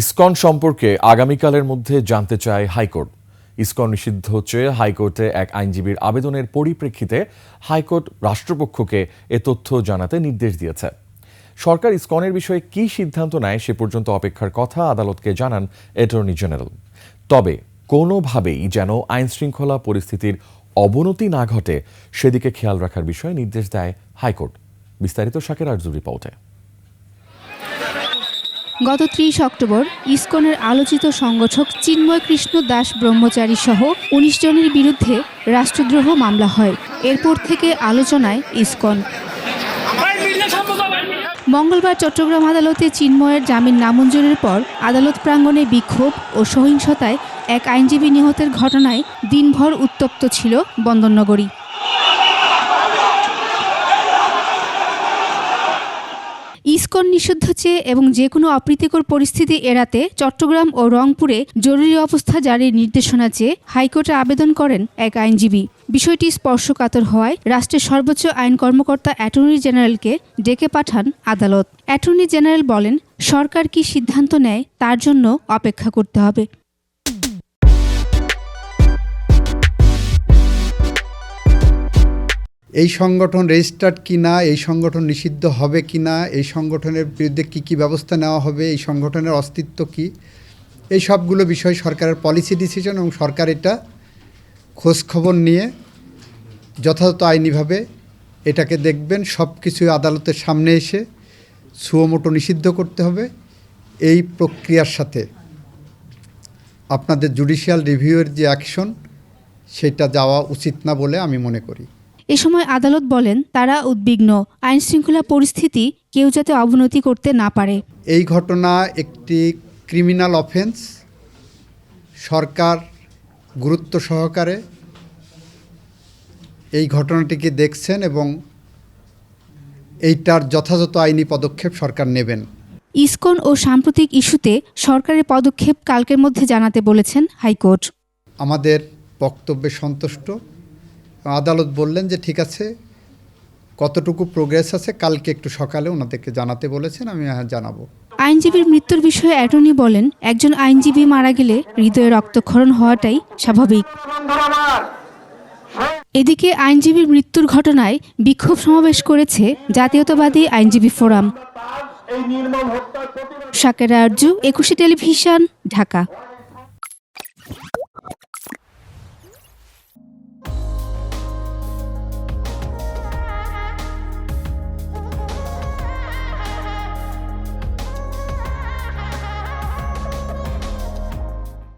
ISKCON সম্পর্কে আগামীকালের মধ্যে জানতে চায় হাইকোর্ট। ইসকন নিষিদ্ধ হচ্ছে হাইকোর্টে এক আইনজীবীর আবেদনের পরিপ্রেক্ষিতে হাইকোর্ট রাষ্ট্রপক্ষকে এ তথ্য জানাতে নির্দেশ দিয়েছে। সরকার ইসকনের বিষয়ে কি সিদ্ধান্ত নেয় সে পর্যন্ত অপেক্ষার কথা আদালতকে জানান অ্যাটর্নি জেনারেল। তবে কোনোভাবেই যেন আইন শৃঙ্খলা পরিস্থিতির অবনতি না ঘটে, সেদিকে খেয়াল রাখার বিষয়ে নির্দেশ দেয় হাইকোর্ট। বিস্তারিত শাকের আরজু রিপোর্টে। গত ত্রিশ অক্টোবর ইসকনের আলোচিত সংগঠক চিন্ময় কৃষ্ণ দাস ব্রহ্মচারী সহ উনিশ জনের বিরুদ্ধে রাষ্ট্রদ্রোহ মামলা হয়। এরপর থেকে আলোচনায় ইসকন। মঙ্গলবার চট্টগ্রাম আদালতে চিন্ময়ের জামিন নামঞ্জুরের পর আদালত প্রাঙ্গণে বিক্ষোভ ও সহিংসতায় এক আইনজীবী নিহতের ঘটনায় দিনভর উত্তপ্ত ছিল বন্দরনগরী। ইসকন নিষিদ্ধ চেয়ে এবং যে কোনো অপ্রীতিকর পরিস্থিতি এড়াতে চট্টগ্রাম ও রংপুরে জরুরি অবস্থা জারির নির্দেশনা চেয়ে হাইকোর্টে আবেদন করেন এক আইনজীবী। বিষয়টি স্পর্শকাতর হওয়ায় রাষ্ট্রের সর্বোচ্চ আইন কর্মকর্তা অ্যাটর্নি জেনারেলকে ডেকে পাঠান আদালত। অ্যাটর্নি জেনারেল বলেন, সরকার কি সিদ্ধান্ত নেয় তার জন্য অপেক্ষা করতে হবে। এই সংগঠন রেজিস্টার্ড কি না এই সংগঠন নিষিদ্ধ হবে কি না এই সংগঠনের বিরুদ্ধে কি কি ব্যবস্থা নেওয়া হবে, এই সংগঠনের অস্তিত্ব কি? এই সবগুলো বিষয় সরকারের পলিসি ডিসিশন এবং সরকার এটা খোঁজখবর নিয়ে যথাযথ আইনিভাবে এটাকে দেখবেন। সব কিছু আদালতের সামনে এসে সুয়োমোটো নিষিদ্ধ করতে হবে। এই প্রক্রিয়ার সাথে আপনাদের জুডিশিয়াল রিভিউয়ের যে অ্যাকশন সেটা যাওয়া উচিত না বলে আমি মনে করি। এ সময় আদালত বলেন তারা উদ্বিগ্ন। আইন শৃঙ্খলা পরিস্থিতি কেউ যাতে অবনতি করতে না পারে। এই ঘটনা একটি ক্রিমিনাল অফেন্স সরকার গুরুত্ব সহকারে এই ঘটনাটিকে দেখছেন এবং এইটার যথাযথ আইনি পদক্ষেপ সরকার নেবেন। ইসকন ও সাম্প্রতিক ইস্যুতে সরকারের পদক্ষেপ কালকের মধ্যে জানাতে বলেছেন হাইকোর্ট। আমাদের বক্তব্যে সন্তুষ্ট। আদালত বললেন যে ঠিক আছে কতটুকু প্রোগ্রেস আছে কালকে একটু সকালে ওনাদেরকে জানাতে বলেছেন আমি হ্যাঁ জানাব। আইনজীবীর মৃত্যুর বিষয়ে অ্যাটর্নি বলেন একজন আইনজীবী মারা গেলে হৃদয়ে রক্তক্ষরণ হওয়াটাই স্বাভাবিক। এদিকে আইনজীবীর মৃত্যুর ঘটনায় বিক্ষোভ সমাবেশ করেছে জাতীয়তাবাদী আইনজীবী ফোরাম। শাকেরা আরজু একুশে টেলিভিশন ঢাকা।